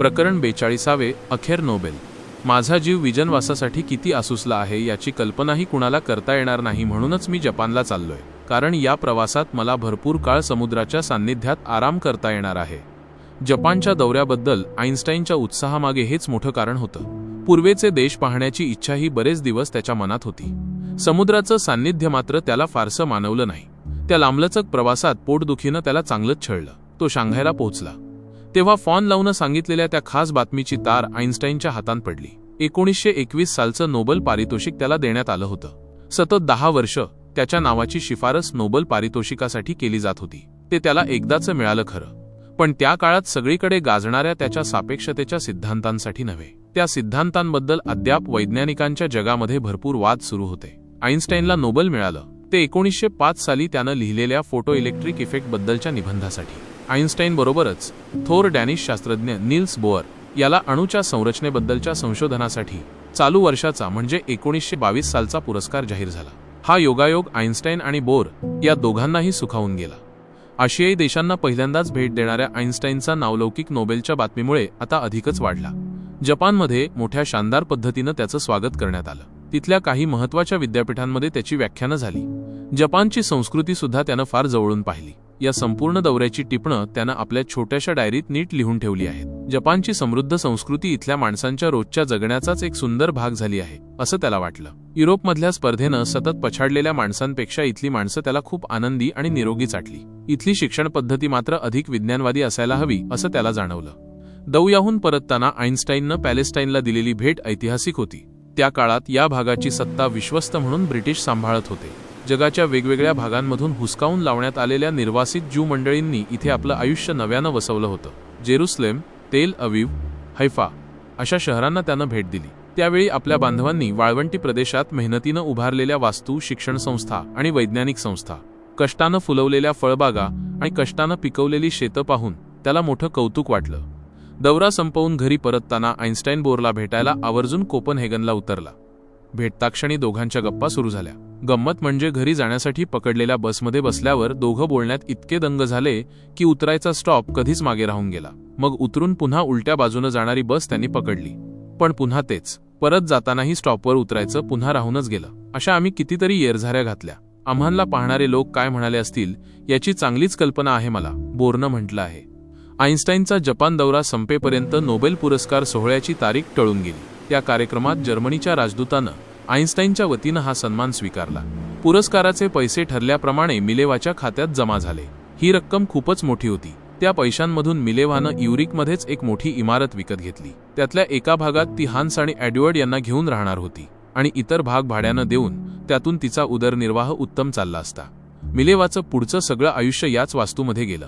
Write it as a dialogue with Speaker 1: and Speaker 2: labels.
Speaker 1: प्रकरण बेचाळीसावे अखेर नोबेल. माझा जीव विजनवासासाठी किती आसुसला आहे याची कल्पनाही कुणाला करता येणार नाही म्हणूनच मी जपानला चाललोय. कारण या प्रवासात मला भरपूर काळ समुद्राच्या सान्निध्यात आराम करता येणार आहे. जपानच्या दौऱ्याबद्दल आईन्स्टाईनच्या उत्साहामागे हेच मोठं कारण होतं. पूर्वेचे देश पाहण्याची इच्छाही बरेच दिवस त्याच्या मनात होती. समुद्राचं सान्निध्य मात्र त्याला फारसं मानवलं नाही. त्या लांबलचक प्रवासात पोटदुखीनं त्याला चांगलंच छळलं. तो शांघायला पोहोचला. तेव्हा फॉन लावून सांगितलेल्या त्या खास बातमीची तार आईन्स्टाईनच्या हातात पडली. एकोणीसशे एकवीस सालचं नोबल पारितोषिक त्याला देण्यात आलं होतं. सतत दहा वर्ष त्याच्या नावाची शिफारस नोबल पारितोषिकासाठी केली जात होती. ते त्याला एकदाच मिळालं खरं. पण त्या काळात सगळीकडे गाजणाऱ्या त्याच्या सापेक्षतेच्या सिद्धांतांसाठी नव्हे. त्या सिद्धांतांबद्दल अद्याप वैज्ञानिकांच्या जगामध्ये भरपूर वाद सुरू होते. आईन्स्टाईनला नोबल मिळालं. ते एकोणीसशे पाच साली त्यानं लिहिलेल्या फोटो इलेक्ट्रिक इफेक्ट बद्दलच्या निबंधासाठी. आईन्स्टाईन बरोबरच थोर डॅनिश शास्त्रज्ञ निल्स बोअर याला अणूच्या संरचनेबद्दलच्या संशोधनासाठी चालू वर्षाचा म्हणजे एकोणीसशे बावीस सालचा पुरस्कार जाहीर झाला. हा योगायोग आईन्स्टाईन आणि बोर या दोघांनाही सुखावून गेला. आशियाई देशांना पहिल्यांदाच भेट देणाऱ्या आईन्स्टाईनचा नावलौकिक नोबेलच्या बातमीमुळे आता अधिकच वाढला. जपानमध्ये मोठ्या शानदार पद्धतीनं त्याचं स्वागत करण्यात आलं. तिथल्या काही महत्त्वाच्या विद्यापीठांमध्ये त्याची व्याख्यानं झाली. जपानची संस्कृती सुद्धा त्यानं फार जवळून पाहिली. या संपूर्ण दौऱ्याची टिपणं त्यानं आपल्या छोट्याशा डायरीत नीट लिहून ठेवली आहेत. जपानची समृद्ध संस्कृती इथल्या माणसांच्या रोजच्या जगण्याचाच एक सुंदर भाग झाली आहे असं त्याला वाटलं. युरोपमधल्या स्पर्धेनं सतत पछाडलेल्या माणसांपेक्षा इथली माणसं त्याला खूप आनंदी आणि निरोगी चाटली. इथली शिक्षण पद्धती मात्र अधिक विज्ञानवादी असायला हवी असं त्याला जाणवलं. दौयाहून परतताना आईन्स्टाईननं पॅलेस्टाईनला दिलेली भेट ऐतिहासिक होती. त्या काळात या भागाची सत्ता विश्वस्त म्हणून ब्रिटिश सांभाळत होते. जगाच्या वेगवेगळ्या भागांमधून हुसकावून लावण्यात आलेल्या निर्वासित ज्यू मंडळींनी इथे आपलं आयुष्य नव्यानं वसवलं होतं. जेरुसलेम तेल अवीव हैफा अशा शहरांना त्यानं भेट दिली. त्यावेळी आपल्या बांधवांनी वाळवंटी प्रदेशात मेहनतीनं उभारलेल्या वास्तू शिक्षण संस्था आणि वैज्ञानिक संस्था कष्टानं फुलवलेल्या फळबागा आणि कष्टानं पिकवलेली शेतं पाहून त्याला मोठं कौतुक वाटलं. दौरा संपवून घरी परतताना आईन्स्टाईन बोरला भेटायला आवर्जून कोपनहेगनला उतरला. भेटताक्षणी दोघांच्या गप्पा सुरू झाल्या. गंमत म्हणजे घरी जाण्यासाठी पकडलेल्या बसमध्ये बसल्यावर दोघं बोलण्यात इतके दंग झाले की उतरायचा स्टॉप कधीच मागे राहून गेला. मग उतरून पुन्हा उलट्या बाजूनं जाणारी बस त्यांनी पकडली. पण पुन्हा तेच. परत जातानाही स्टॉपवर उतरायचं पुन्हा राहूनच गेलं. अशा आम्ही कितीतरी येरझाऱ्या घातल्या. आम्हाला पाहणारे लोक काय म्हणाले असतील याची चांगलीच कल्पना आहे मला बोरनं म्हटलं आहे. आईन्स्टाईनचा जपान दौरा संपेपर्यंत नोबेल पुरस्कार सोहळ्याची तारीख टळून गेली. त्या कार्यक्रमात जर्मनीच्या राजदूतानं आईन्स्टाईनच्या वतीनं हा सन्मान स्वीकारला. पुरस्काराचे पैसे ठरल्याप्रमाणे मिलेवाच्या खात्यात जमा झाले. ही रक्कम खूपच मोठी होती. त्या पैशांमधून मिलेवानं युरिकमध्येच एक मोठी इमारत विकत घेतली. त्यातल्या एका भागात ती हान्स आणि ॲडवर्ड यांना घेऊन राहणार होती आणि इतर भाग भाड्यानं देऊन त्यातून तिचा उदरनिर्वाह उत्तम चालला असता. मिलेवाचं पुढचं सगळं आयुष्य याच वास्तूमध्ये गेलं.